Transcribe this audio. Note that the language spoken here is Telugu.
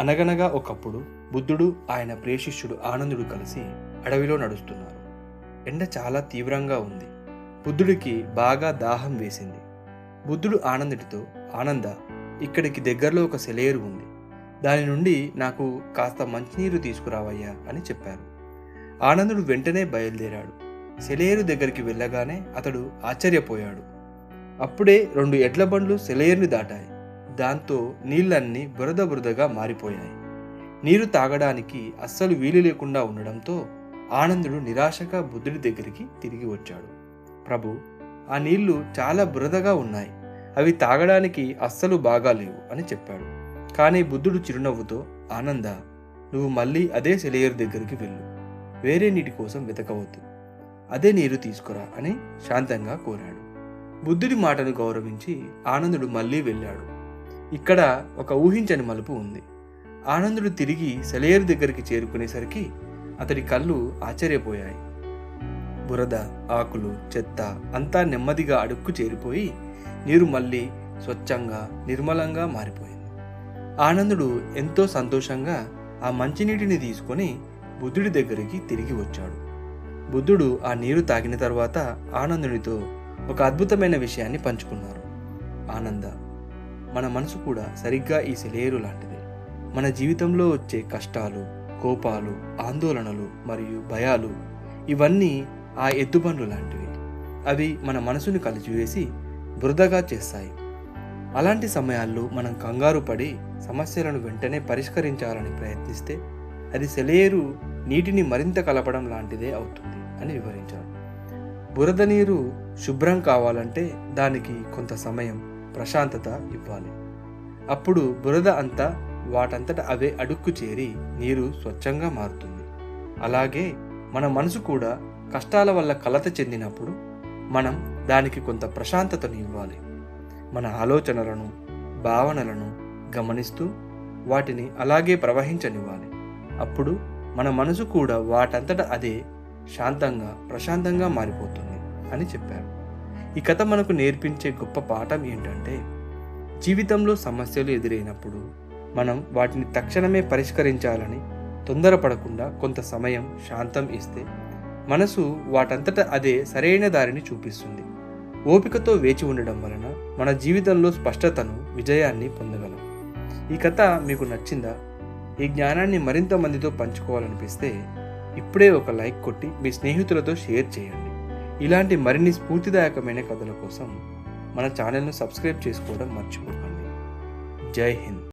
అనగనగా ఒకప్పుడు బుద్ధుడు ఆయన ప్రియశిష్యుడు ఆనందుడు కలిసి అడవిలో నడుస్తున్నారు. ఎండ చాలా తీవ్రంగా ఉంది. బుద్ధుడికి బాగా దాహం వేసింది. బుద్ధుడు ఆనందుడితో ఆనంద ఇక్కడికి దగ్గరలో ఒక సెలయేరు ఉంది. దాని నుండి నాకు కాస్త మంచినీరు తీసుకురావయ్యా అని చెప్పారు. ఆనందుడు వెంటనే బయలుదేరాడు. సెలయేరు దగ్గరికి వెళ్ళగానే అతడు ఆశ్చర్యపోయాడు. అప్పుడే రెండు ఎడ్ల బండ్లు సెలయేరుని దాటాయి. దాంతో నీళ్ళన్నీ బురద బురదగా మారిపోయాయి. నీరు తాగడానికి అస్సలు వీలు లేకుండా ఉండడంతో ఆనందుడు నిరాశగా బుద్ధుడి దగ్గరికి తిరిగి వచ్చాడు. ప్రభు ఆ నీళ్ళు చాలా బురదగా ఉన్నాయి. అవి తాగడానికి అస్సలు బాగాలేవు అని చెప్పాడు. కానీ బుద్ధుడు చిరునవ్వుతో ఆనంద నువ్వు మళ్ళీ అదే సెలయేరు దగ్గరికి వెళ్ళు. వేరే నీటి కోసం వెతకవద్దు. అదే నీరు తీసుకురా అని శాంతంగా కోరాడు. బుద్ధుడి మాటను గౌరవించి ఆనందుడు మళ్ళీ వెళ్ళాడు. ఇక్కడ ఒక ఊహించని మలుపు ఉంది. ఆనందుడు తిరిగి సెలయేరు దగ్గరికి చేరుకునేసరికి అతడి కళ్ళు ఆశ్చర్యపోయాయి. బురద ఆకులు చెత్త అంతా నెమ్మదిగా అడుక్కు చేరిపోయి నీరు మళ్ళీ స్వచ్ఛంగా నిర్మలంగా మారిపోయింది. ఆనందుడు ఎంతో సంతోషంగా ఆ మంచినీటిని తీసుకొని బుద్ధుడి దగ్గరికి తిరిగి వచ్చాడు. బుద్ధుడు ఆ నీరు తాగిన తర్వాత ఆనందునితో ఒక అద్భుతమైన విషయాన్ని పంచుకున్నారు. ఆనంద మన మనసు కూడా సరిగ్గా ఈ సెలేరు లాంటిదే. మన జీవితంలో వచ్చే కష్టాలు కోపాలు ఆందోళనలు మరియు భయాలు ఇవన్నీ ఆ ఎద్దుబండ్లు లాంటివి. అవి మన మనసుని కలిచివేసి బురదగా చేస్తాయి. అలాంటి సమయాల్లో మనం కంగారు పడి సమస్యలను వెంటనే పరిష్కరించాలని ప్రయత్నిస్తే అది సెలయేరు నీటిని మరింత కలపడం లాంటిదే అవుతుంది అని వివరించారు. బురద నీరు శుభ్రం కావాలంటే దానికి కొంత సమయం ప్రశాంతత ఇవ్వాలి. అప్పుడు బురద అంతా వాటంతట అవే అడుక్కు చేరి నీరు స్వచ్ఛంగా మారుతుంది. అలాగే మన మనసు కూడా కష్టాల వల్ల కలత చెందినప్పుడు మనం దానికి కొంత ప్రశాంతతను ఇవ్వాలి. మన ఆలోచనలను భావనలను గమనిస్తూ వాటిని అలాగే ప్రవహించనివ్వాలి. అప్పుడు మన మనసు కూడా వాటంతట అదే శాంతంగా ప్రశాంతంగా మారిపోతుంది అని చెప్పారు. ఈ కథ మనకు నేర్పించే గొప్ప పాఠం ఏంటంటే జీవితంలో సమస్యలు ఎదురైనప్పుడు మనం వాటిని తక్షణమే పరిష్కరించాలని తొందరపడకుండా కొంత సమయం శాంతం ఇస్తే మనసు వాటంతట అదే సరైన దారిని చూపిస్తుంది. ఓపికతో వేచి ఉండడం వలన మన జీవితంలో స్పష్టతను విజయాన్ని పొందగలం. ఈ కథ మీకు నచ్చిందా? ఈ జ్ఞానాన్ని మరింత మందితో పంచుకోవాలనిపిస్తే ఇప్పుడే ఒక లైక్ కొట్టి మీ స్నేహితులతో షేర్ చేయండి. ఇలాంటి మరిన్ని స్ఫూర్తిదాయకమైన కథల కోసం మన ఛానల్ను సబ్స్క్రైబ్ చేసుకోవడం మర్చిపోకండి. జై హింద్.